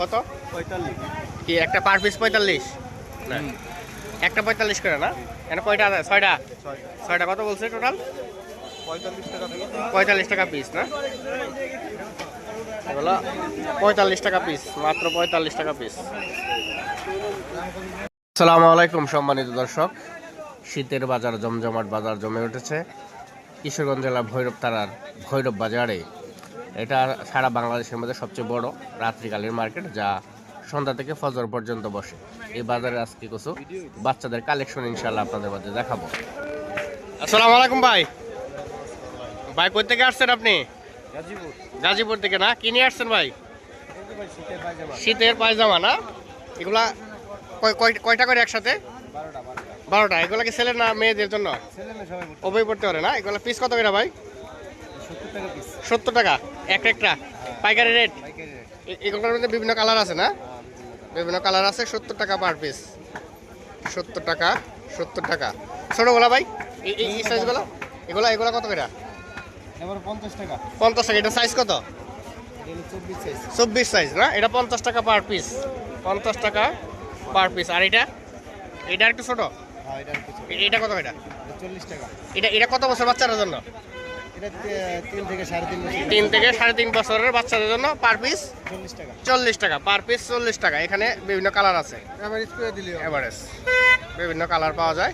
কত? পঁয়তাল্লিশ। কি একটা পার পিস পঁয়তাল্লিশ? না। একটা পঁয়তাল্লিশ করে না? এখানে কয়টা আছে? ছয়টা? ছয়টা। কত বলছে টোটাল পঁয়তাল্লিশ টাকা পঁয়তাল্লিশ টাকা পিস না? এগুলো পঁয়তাল্লিশ টাকা পিস মাত্র পঁয়তাল্লিশ টাকা পিস আসসালামু আলাইকুম সম্মানিত দর্শক। শীতের বাজার জমজমাট বাজার জমে উঠেছে। কিশোরগঞ্জ জেলা ভৈরব তারার ভৈরব বাজারে এটা সারা বাংলাদেশের মধ্যে সবচেয়ে বড় রাত্রিকালীন মার্কেট যা সন্ধ্যা থেকে ফজর পর্যন্ত বসে। এই বাজারে আজকে কিছু বাচ্চাদের কালেকশন ইনশাল্লাহ আপনাদের মধ্যে দেখাবো। আসসালামু আলাইকুম ভাই। ভাই কোথা থেকে আসছেন আপনি? গাজীপুর। গাজীপুর থেকে না? কি নিয়ে আসছেন ভাই? শীতের পায়জামা। না? এগুলা কয়- কয়- কয়টা করে একসাথে? বারোটা এগুলা কি ছেলে না মেয়েদের জন্য? ওভাবে পড়তে পারে না? এগুলা পিস কত করে ভাই? সত্তর টাকা এক একটা? পাইকারি রেট? এগুলোর মধ্যে বিভিন্ন কালার আছে না? বিভিন্ন কালার আছে সত্তর টাকা পার পিস। সত্তর টাকা সত্তর টাকা। ছোটোগুলা ভাই এই- সাইজগুলো এগুলা এগুলা কত এবার পঞ্চাশ টাকা। পঞ্চাশ টাকা এটা সাইজ কত? এটা চব্বিশ সাইজ না? এটা পঞ্চাশ টাকা পার পিস। পঞ্চাশ টাকা পার পিস। আর এটা? এটা একটু ছোট? হ্যাঁ এটা এটা কত এটা চল্লিশ টাকা। এটা এটা কত বছর বাচ্চাদের জন্য? এটা তিন থেকে সাড়ে তিন বছরের বাচ্চাদের জন্য পার পিস চল্লিশ টাকা। পার পিস চল্লিশ টাকা। এখানে বিভিন্ন কালার আছে। এভারেজ বিভিন্ন কালার পাওয়া যায়।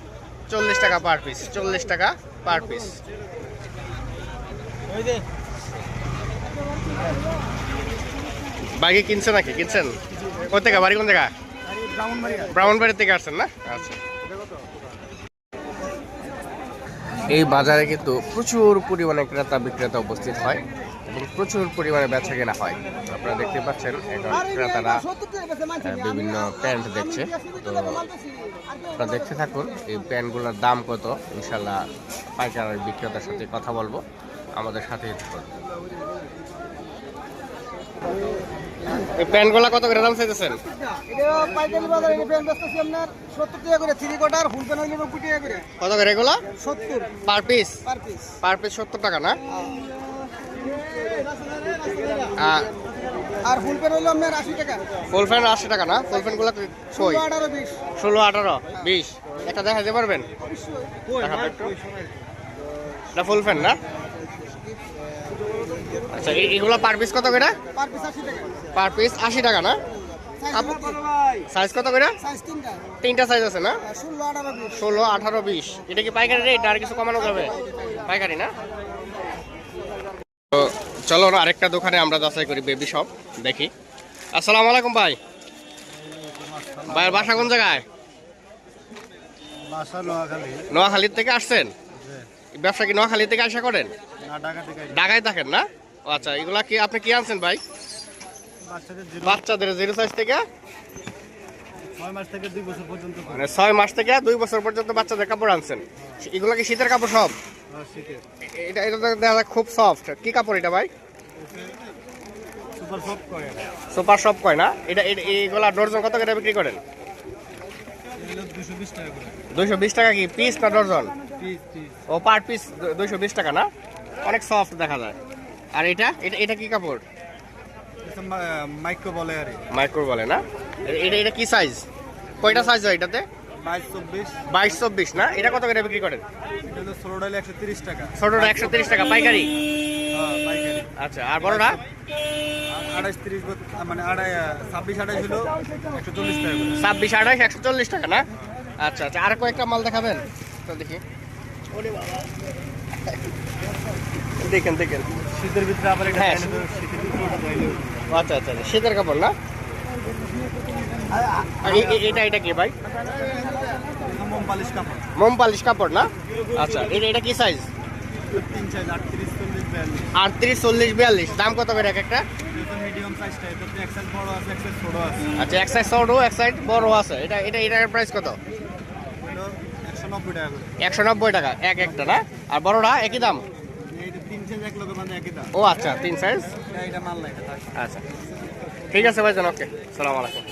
চল্লিশ টাকা পার পিস চল্লিশ টাকা পার পিস বাইকে কিনছে নাকি? কিনছেন? কোথা থেকে বাড়ি কোন জায়গা ব্রাহ্মণবাড়ি থেকে আসছেন না? আচ্ছা। এই বাজারে কিন্তু প্রচুর পরিমাণে ক্রেতা বিক্রেতা উপস্থিত হয় এবং প্রচুর পরিমাণে বেচা কেনা হয়। আপনারা দেখতে পাচ্ছেন, এখন ক্রেতারা বিভিন্ন প্যান্ট দেখছে। তো আপনারা দেখতে থাকুন, এই প্যান্টগুলোর দাম কত? ইনশাল্লাহ পাইকার বিক্রেতার সাথে কথা বলব। আমাদের সাথেই থাকুন। এই প্যান্টগুলো কত করে দাম চাইতেছেন? এটা পাইকারি বাজারে এটা ফ্যান বেচতেছি আপনার সত্তর টাকা করে থ্রি কোটার ফুল প্যান হইলে নব্বই টাকা করে। কত করে এগুলো? সত্তর। Per piece? Per piece. Per piece সত্তর টাকা না? আর আর ফুল প্যান হইলে আপনার আশি টাকা। ফুল ফ্যান আশি টাকা না? ফুল ফ্যানগুলো কই ষোলো আঠারো বিশ। ষোলো আঠারো বিশ। একটা দেখা যেতে পারবেন এটা ফুল ফ্যান না? আচ্ছা এগুলো পার পিস কত করে? পার পিস আশি টাকা। না? সাইজ কত করে? তিনটা। তিনটা সাইজ আছে না? ষোলো আঠারো বিশ। ষোলো আঠারো বিশ। এটা কি পাইকারি রেট আর কিছু কমানো যাবে? পাইকারি না? তো চলো না আরেকটা দোকানে আমরা যাচাই করি বেবি শপ দেখি। আসসালামু আলাইকুম ভাই। ভাইয়ের বাসা কোন জায়গায়? বাসা নোয়াখালীর থেকে আসছেন? ব্যবসা কি নোয়াখালী থেকে আসা করেন? ঢাকায় থাকেন না? ও আচ্ছা এগুলা কি আপনি কি আনছেন ভাই? বাচ্চাদের জিরো সাইজ থেকে? ছয় মাস থেকে দুই বছর পর্যন্ত মানে ছয় মাস থেকে দুই বছর পর্যন্ত বাচ্চাদের কাপড় আনছেন। এগুলা কি শীতের কাপড় সব? এটা এটা দেখা যায় খুব সফট কি কাপড় এটা ভাই? সুপার সফট কয় না? এটা এটা- এইগুলা ডর্জন কত করে বিক্রি করেন? দুইশো বিশ টাকা কি? পিস না ডর্জন? ও পার পিস দুইশো বিশ টাকা না? অনেক সফট দেখা যায়। আর এটা? এটা এটা কি কাপড়? মাইক্রো বলে আর মাইক্রো বলে না? এটা এটা কি সাইজ কয়টা সাইজ হয় এটাতে? বাইশ চব্বিশ। না? এটা কত করে বিক্রি করেন? এটা ডালে একশো তিরিশ টাকা। ছোটটা একশো তিরিশ টাকা পাইকারি? হ্যাঁ, আচ্ছা আর বড়টা? আর আঠাইশ তিরিশ মানে আড়াই ছাব্বিশ আঠাইশ হলো একশো চল্লিশ টাকা ছাব্বিশ আঠাশ একশো চল্লিশ টাকা না? আচ্ছা আচ্ছা আর কয়েকটা মাল দেখাবেন? তো দেখি। ওরে বাবা দেখেন দেখেন। শীতের ভিতরে আবার হ্যাঁ। আচ্ছা আচ্ছা আচ্ছা। শীতের কাপড় না? এটা এটা কি ভাই? মোম পালিশ কাপড়। না? আচ্ছা এটা এটা কি সাইজ আটত্রিশ চল্লিশ বিয়াল্লিশ। দাম কত করে এক একটা? আচ্ছা এক সাইজ ছোট এক সাইজ বড় আছে। এটা এটা এটার প্রাইস কত? একশো নব্বই টাকা এক একটা না? আর বড়টা একই দাম? ও আচ্ছা তিন সাইজ আচ্ছা। ঠিক আছে ভাই ভাইজান ওকে। সালাম আলাইকুম।